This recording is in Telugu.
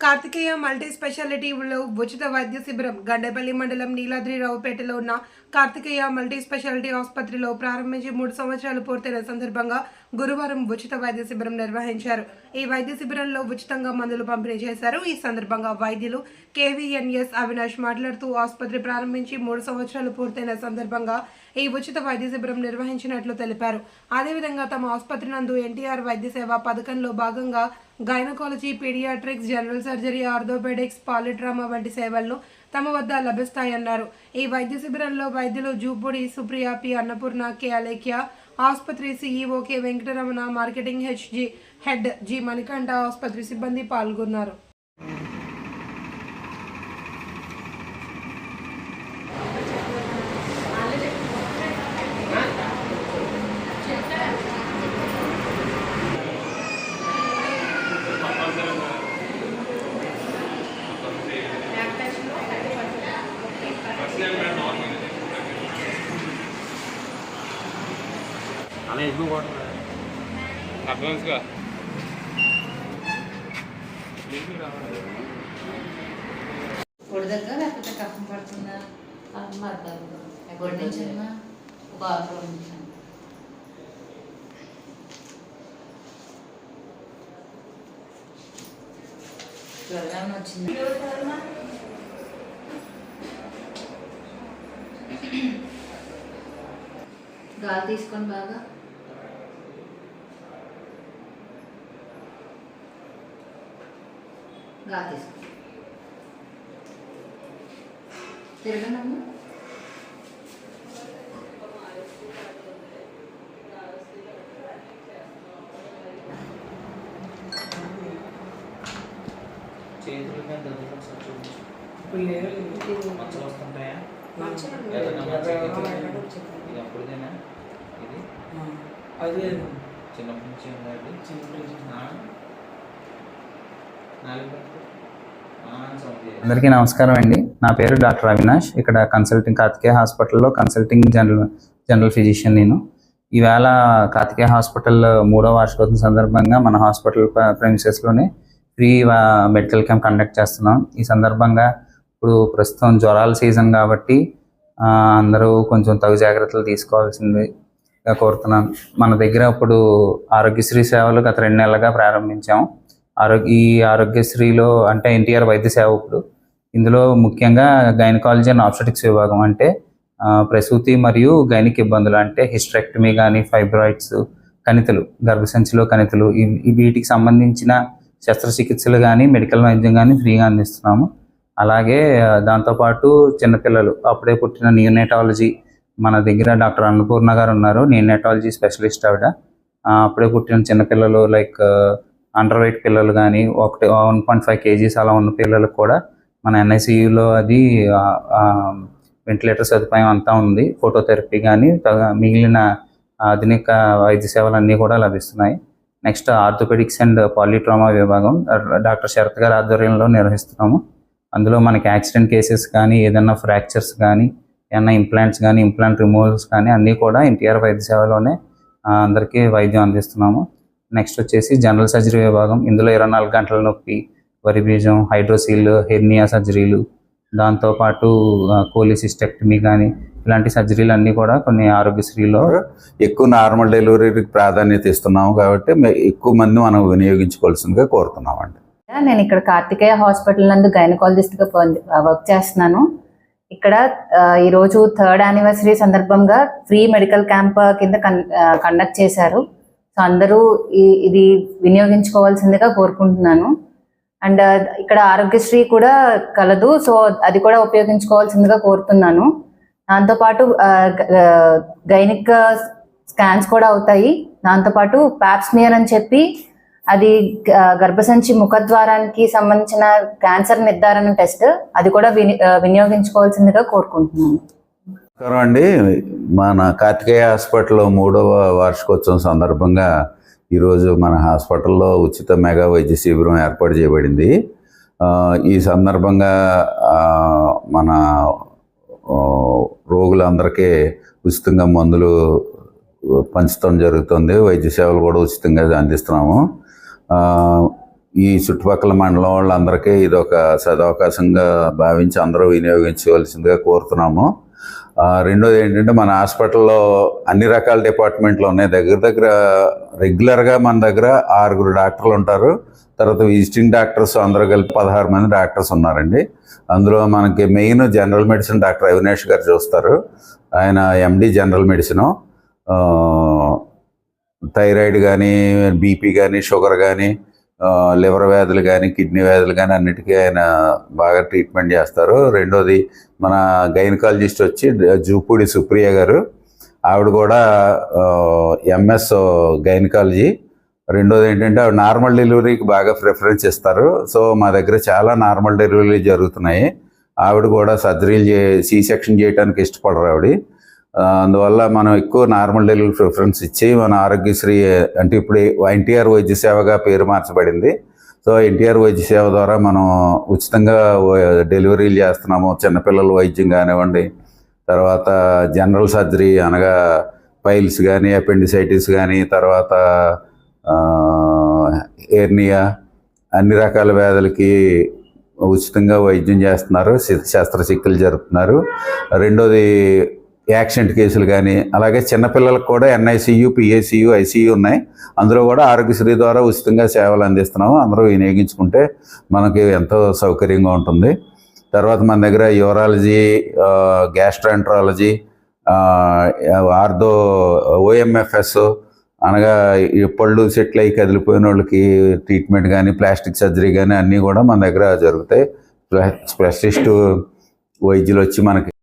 కార్తికేయ మల్టీ స్పెషాలిటీలో ఉచిత వైద్య శిబిరం గండేపల్లి మండలం నీలాద్రిరావుపేటలో ఉన్న కార్తికేయ మల్టీ స్పెషాలిటీ ఆసుపత్రిలో ప్రారంభించి మూడు సంవత్సరాలు పూర్తయిన సందర్భంగా గురువారం ఉచిత వైద్య శిబిరం నిర్వహించారు. ఈ వైద్య శిబిరంలో ఉచితంగా మందులు పంపిణీ చేశారు. ఈ సందర్భంగా వైద్యులు కేవీఎన్ఎస్ అవినాష్ మాట్లాడుతూ ఆసుపత్రి ప్రారంభించి మూడు సంవత్సరాలు పూర్తయిన సందర్భంగా ఈ ఉచిత వైద్య శిబిరం నిర్వహించినట్లు తెలిపారు. అదేవిధంగా తమ ఆసుపత్రి నందు ఎన్టీఆర్ వైద్య సేవ పథకంలో భాగంగా gynaecology paediatrics general surgery orthopaedics polytrauma వంటి సేవలను తమ వద్ద లభిస్తాయన్నారు. ఈ వైద్య శిబిరంలో వైద్యులు జూపూడి సుప్రియ పి అన్నపూర్ణ కె. అలేఖ్య ఆసుపత్రి సీఈఓ కె. వెంకటరమణ మార్కెటింగ్ హెచ్జి హెడ్ జి. మణికంఠ ఆసుపత్రి సిబ్బంది పాల్గొన్నారు. అలా వాటర్ అడ్వాన్స్గా. పొడిదగ్గ లేకపోతే కఫం పడుతుందా? ఎప్పటి నుంచి అమ్మా ఒక ఆరు రోజుల నుంచి. జ్వరం వచ్చింది? గాలి తీసుకొని బాగా. గాలి తీసుకో తిరగండి అమ్మా చేతుల మీద ఒకసారి చూపించు. మచ్చలు వస్తుంటాయా? ఏదైనా మచ్చ ఇది అదే చిన్నప్పటి నుంచి అందరికీ నమస్కారం అండి. నా పేరు డాక్టర్ అవినాష్. ఇక్కడ కన్సల్టింగ్ కార్తికేయ హాస్పిటల్లో కన్సల్టింగ్ జనరల్ జనరల్ ఫిజిషియన్ నేను. ఈవేళ కార్తికేయ హాస్పిటల్ మూడో వార్షికోత్సవం సందర్భంగా మన హాస్పిటల్ ప్రెమిసెస్లోనే ఫ్రీ మెడికల్ క్యాంప్ కండక్ట్ చేస్తున్నాం. ఈ సందర్భంగా ఇప్పుడు ప్రస్తుతం జ్వరాల సీజన్ కాబట్టి అందరూ కొంచెం తగు జాగ్రత్తలు తీసుకోవాల్సిందిగా కోరుతున్నాను. మన దగ్గర ఇప్పుడు ఆరోగ్యశ్రీ సేవలు గత రెండు నెలలుగా ప్రారంభించాము. ఆరోగ్య ఈ ఆరోగ్యశ్రీలో అంటే ఎన్టీఆర్ వైద్య సేవ ఇప్పుడు. ఇందులో ముఖ్యంగా గైనకాలజీ అండ్ ఆప్షటిక్స్ విభాగం అంటే ప్రసూతి మరియు గైనిక్ ఇబ్బందులు అంటే హిస్ట్రెక్టమీ కానీ ఫైబ్రాయిడ్స్ కణితులు గర్భసంచిలో కణితులు ఈ వీటికి సంబంధించిన శస్త్రచికిత్సలు కానీ మెడికల్ వైద్యం కానీ ఫ్రీగా అందిస్తున్నాము. అలాగే దాంతోపాటు చిన్నపిల్లలు అప్పుడే పుట్టిన న్యూనెటాలజీ మన దగ్గర డాక్టర్ అన్నపూర్ణ గారు ఉన్నారు న్యూనెటాలజీ స్పెషలిస్ట్ ఆవిడ అప్పుడే పుట్టిన చిన్నపిల్లలు లైక్ అండర్ వెయిట్ పిల్లలు కానీ ఒకటి వన్ పాయింట్ ఫైవ్ కేజీస్ అలా ఉన్న పిల్లలకు కూడా మన ఎన్ఐసియులో అది వెంటిలేటర్ సదుపాయం అంతా ఉంది. ఫోటోథెరపీ కానీ తగ- మిగిలిన ఆధునిక వైద్య సేవలు అన్నీ కూడా లభిస్తున్నాయి. నెక్స్ట్ ఆర్థోపెడిక్స్ అండ్ పాలిట్రామా విభాగం డాక్టర్ శరత్ గారి ఆధ్వర్యంలో నిర్వహిస్తున్నాము. అందులో మనకి యాక్సిడెంట్ కేసెస్ కానీ ఏదైనా ఫ్రాక్చర్స్ కానీ ఏమైనా ఇంప్లాంట్స్ కానీ ఇంప్లాంట్ రిమూవల్స్ కానీ అన్నీ కూడా ఎన్టీఆర్ వైద్య సేవలోనే అందరికీ వైద్యం అందిస్తున్నాము. నెక్స్ట్ వచ్చేసి జనరల్ సర్జరీ విభాగం. ఇందులో ఇరవై నాలుగు గంటల నొప్పి వరి బీజం హైడ్రోసీల్ హెర్నియా సర్జరీలు దాంతోపాటు కోలిసిస్టెక్టమీ కానీ ఇలాంటి సర్జరీలు అన్నీ కూడా కొన్ని ఆరోగ్యశ్రీలో ఎక్కువ నార్మల్ డెలివరీకి ప్రాధాన్యత ఇస్తున్నాము కాబట్టి ఎక్కువ మంది మనం వినియోగించుకోవాల్సిందిగా కోరుతున్నాం నేను ఇక్కడ కార్తికేయ హాస్పిటల్ నందు గైనకాలజిస్ట్గా వర్క్ చేస్తున్నాను. ఇక్కడ ఈరోజు థర్డ్ యానివర్సరీ సందర్భంగా ఫ్రీ మెడికల్ క్యాంప్ కింద కన్- కండక్ట్ చేశారు. సో అందరూ ఇది వినియోగించుకోవాల్సిందిగా కోరుకుంటున్నాను. అండ్ ఇక్కడ ఆరోగ్యశ్రీ కూడా కలదు. సో అది కూడా ఉపయోగించుకోవాల్సిందిగా కోరుతున్నాను. దాంతోపాటు గైనిక్ స్కాన్స్ కూడా అవుతాయి. దాంతోపాటు ప్యాప్స్మియర్ అని చెప్పి అది గ- గర్భసంచి ముఖద్వారానికి సంబంధించిన క్యాన్సర్ నిర్ధారణ టెస్ట్ అది కూడా విని వినియోగించుకోవాల్సిందిగా కోరుకుంటున్నాను. నమస్కారం అండి. మన కార్తికేయ హాస్పిటల్లో మూడవ వార్షికోత్సవం సందర్భంగా ఈరోజు మన హాస్పిటల్లో ఉచిత మెగా వైద్య శిబిరం ఏర్పాటు చేయబడింది. ఈ సందర్భంగా మన రోగులందరికీ ఉచితంగా మందులు పంచడం జరుగుతుంది. వైద్య సేవలు కూడా ఉచితంగా అందిస్తున్నాము. ఈ చుట్టుపక్కల మండలం వాళ్ళందరికీ ఇది ఒక సదవకాశంగా భావించి అందరూ వినియోగించవలసిందిగా కోరుతున్నాము. రెండోది ఏంటంటే మన హాస్పిటల్లో అన్ని రకాల డిపార్ట్మెంట్లు ఉన్నాయి. దగ్గర దగ్గర రెగ్యులర్గా మన దగ్గర ఆరుగురు డాక్టర్లు ఉంటారు. తర్వాత విజిటింగ్ డాక్టర్స్ అందరూ కలిపి పదహారు మంది డాక్టర్స్ ఉన్నారండి. అందులో మనకి main general medicine doctor Avinash గారు చూస్తారు. ఆయన ఎండి జనరల్ మెడిసిన్. థైరాయిడ్ కానీ బీపీ కానీ షుగర్ కానీ లివర్ వ్యాధులు కానీ కిడ్నీ వ్యాధులు కానీ అన్నిటికీ ఆయన బాగా ట్రీట్మెంట్ చేస్తారు. రెండోది మన గైనకాలజిస్ట్ వచ్చి జూపూడి సుప్రియ గారు. ఆవిడ కూడా ఎంఎస్ గైనకాలజీ. రెండోది ఏంటంటే ఆవిడ నార్మల్ డెలివరీకి బాగా ప్రిఫరెన్స్ ఇస్తారు. సో మా దగ్గర చాలా నార్మల్ డెలివరీలు జరుగుతున్నాయి. ఆవిడ కూడా సర్జరీలు చే సీ సెక్షన్ చేయడానికి ఇష్టపడరు ఆవిడ. అందువల్ల మనం ఎక్కువ నార్మల్ డెలివరీ ప్రిఫరెన్స్ ఇచ్చి మన ఆరోగ్యశ్రీ అంటే ఇప్పుడు ఎన్టీఆర్ వైద్య సేవగా పేరు మార్చబడింది. సో ఎన్టీఆర్ వైద్య సేవ ద్వారా మనం ఉచితంగా డెలివరీలు చేస్తున్నాము. చిన్నపిల్లల వైద్యం కానివ్వండి తర్వాత జనరల్ సర్జరీ అనగా పైల్స్ కానీ అపెండిసైటిస్ కానీ తర్వాత ఎర్నియా అన్ని రకాల వ్యాధులకి ఉచితంగా వైద్యం చేస్తున్నారు. శ- శస్త్రచికిత్సలు జరుపుతున్నారు. రెండోది యాక్సిడెంట్ కేసులు కానీ అలాగే చిన్నపిల్లలకు కూడా ఎన్ఐసియు పిఏసియు ఐసియు ఉన్నాయి. అందులో కూడా ఆరోగ్యశ్రీ ద్వారా ఉచితంగా సేవలు అందిస్తున్నాము. అందరూ వినియోగించుకుంటే మనకి ఎంతో సౌకర్యంగా ఉంటుంది. తర్వాత మన దగ్గర యూరాలజీ గ్యాస్ట్రాంట్రాలజీ ఆర్థో ఓఎంఎఫ్ఎస్ అనగా పళ్ళు సెట్లు అయి కదిలిపోయిన వాళ్ళకి ట్రీట్మెంట్ కానీ ప్లాస్టిక్ సర్జరీ కానీ అన్నీ కూడా మన దగ్గర జరుగుతాయి. స్పెషలిస్ట్ వైద్యులు వచ్చి మనకి